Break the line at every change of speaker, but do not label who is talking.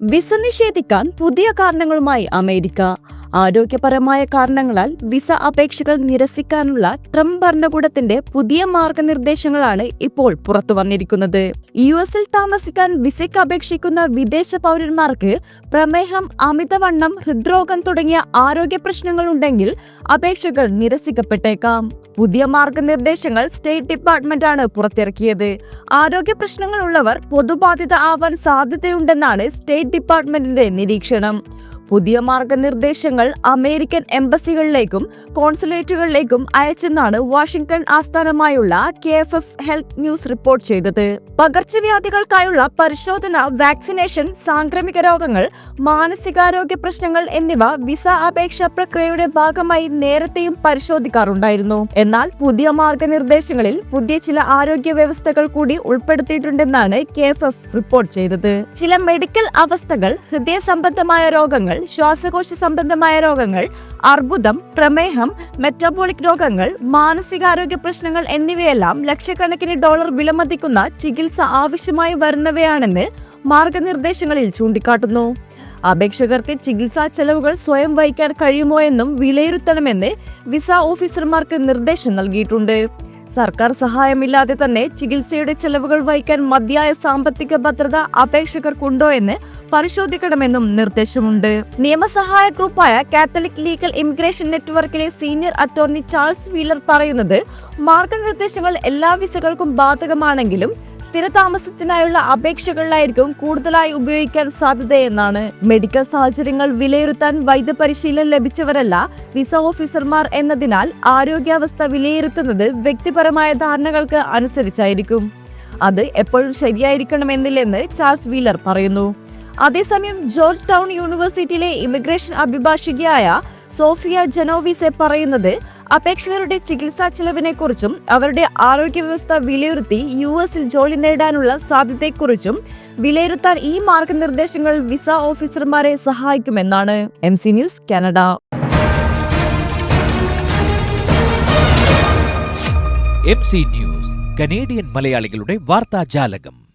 Visa നിഷേധിക്കാൻ പുതിയ കാരണങ്ങളുമായി America. ആരോഗ്യപരമായ കാരണങ്ങളാൽ വിസ അപേക്ഷകൾ നിരസിക്കാനുള്ള ട്രംപ് ഭരണകൂടത്തിന്റെ പുതിയ മാർഗനിർദ്ദേശങ്ങളാണ് ഇപ്പോൾ പുറത്തു വന്നിരിക്കുന്നത്. യു എസിൽ താമസിക്കാൻ വിസയ്ക്ക് അപേക്ഷിക്കുന്ന വിദേശ പൗരന്മാർക്ക് പ്രമേഹം അമിതവണ്ണം ഹൃദ്രോഗം തുടങ്ങിയ ആരോഗ്യ പ്രശ്നങ്ങൾ ഉണ്ടെങ്കിൽ അപേക്ഷകൾ നിരസിക്കപ്പെട്ടേക്കാം. പുതിയ മാർഗനിർദ്ദേശങ്ങൾ സ്റ്റേറ്റ് ഡിപ്പാർട്ട്മെന്റ് ആണ് പുറത്തിറക്കിയത്. ആരോഗ്യ പ്രശ്നങ്ങൾ ഉള്ളവർ പൊതുബാധിത ആവാൻ സാധ്യതയുണ്ടെന്നാണ് സ്റ്റേറ്റ് ഡിപ്പാർട്ട്മെന്റിന്റെ നിരീക്ഷണം. പുതിയ മാർഗനിർദ്ദേശങ്ങൾ അമേരിക്കൻ എംബസികളിലേക്കും കോൺസുലേറ്റുകളിലേക്കും അയച്ചെന്നാണ് വാഷിംഗ്ടൺ ആസ്ഥാനമായുള്ള K F F health news report ചെയ്തത്. പകർച്ചവ്യാധികൾക്കായുള്ള പരിശോധന വാക്സിനേഷൻ സാംക്രമിക രോഗങ്ങൾ മാനസികാരോഗ്യ പ്രശ്നങ്ങൾ എന്നിവ വിസ അപേക്ഷാ പ്രക്രിയയുടെ ഭാഗമായി നേരത്തെയും പരിശോധിക്കാറുണ്ടായിരുന്നു. എന്നാൽ പുതിയ മാർഗനിർദ്ദേശങ്ങളിൽ പുതിയ ചില ആരോഗ്യ വ്യവസ്ഥകൾ കൂടി ഉൾപ്പെടുത്തിയിട്ടുണ്ടെന്നാണ് കെ റിപ്പോർട്ട് ചെയ്തത്. ചില മെഡിക്കൽ അവസ്ഥകൾ ഹൃദയ സംബന്ധമായ രോഗങ്ങൾ ശ്വാസകോശ സംബന്ധമായ രോഗങ്ങൾ അർബുദം പ്രമേഹം മെറ്റബോളിക് രോഗങ്ങൾ മാനസികാരോഗ്യ പ്രശ്നങ്ങൾ എന്നിവയെല്ലാം ലക്ഷക്കണക്കിന് ഡോളർ വിലമതിക്കുന്ന ചികിത്സ ആവശ്യമായി വരുന്നവയാണെന്ന് മാർഗനിർദ്ദേശങ്ങളിൽ ചൂണ്ടിക്കാട്ടുന്നു. അപേക്ഷകർക്ക് ചികിത്സാ ചെലവുകൾ സ്വയം വഹിക്കാൻ കഴിയുമോ എന്നും വിലയിരുത്തണമെന്ന് വിസ ഓഫീസർമാർക്ക് നിർദ്ദേശം നൽകിയിട്ടുണ്ട്. സർക്കാർ സഹായമില്ലാതെ തന്നെ ചികിത്സയുടെ ചെലവുകൾ വഹിക്കാൻ മതിയായ സാമ്പത്തിക ഭദ്രത അപേക്ഷകർക്കുണ്ടോ എന്ന് പരിശോധിക്കണമെന്നും നിർദ്ദേശമുണ്ട്. നിയമസഹായ ഗ്രൂപ്പായ കാത്തലിക് ലീഗൽ ഇമിഗ്രേഷൻ നെറ്റ്വർക്കിലെ സീനിയർ അറ്റോർണി ചാൾസ് വീലർ പറയുന്നത് മാർഗനിർദ്ദേശങ്ങൾ എല്ലാ വിസകൾക്കും ബാധകമാണെങ്കിലും സ്ഥിരതാമസത്തിനായുള്ള അപേക്ഷകളിലായിരിക്കും കൂടുതലായി ഉപയോഗിക്കാൻ സാധ്യതയെന്നാണ്. മെഡിക്കൽ സാഹചര്യങ്ങൾ വിലയിരുത്താൻ വൈദ്യപരിശീലനം ലഭിച്ചവരല്ല വിസ ഓഫീസർമാർ എന്നതിനാൽ ആരോഗ്യാവസ്ഥ വിലയിരുത്തുന്നത് വ്യക്തിപരമായ ധാരണകൾക്ക് അനുസരിച്ചായിരിക്കും. അത് എപ്പോഴും ശരിയായിരിക്കണമെന്നില്ലെന്ന് ചാൾസ് വീലർ പറയുന്നു. അതേസമയം ജോർജ് ടൗൺ യൂണിവേഴ്സിറ്റിയിലെ ഇമിഗ്രേഷൻ അഭിഭാഷകയായ സോഫിയ ജനോവിസെ പറയുന്നത് അപേക്ഷകരുടെ ചികിത്സാ ചെലവിനെക്കുറിച്ചും അവരുടെ ആരോഗ്യ വ്യവസ്ഥ വിലയിരുത്തി യു എസിൽ ജോലി നേടാനുള്ള സാധ്യതയെക്കുറിച്ചും വിലയിരുത്താൻ ഈ മാർഗനിർദ്ദേശങ്ങൾ വിസ ഓഫീസർമാരെ സഹായിക്കുമെന്നാണ് M C news Canada.
M C news Canadian മലയാളികളുടെ വാർത്താജാലകം.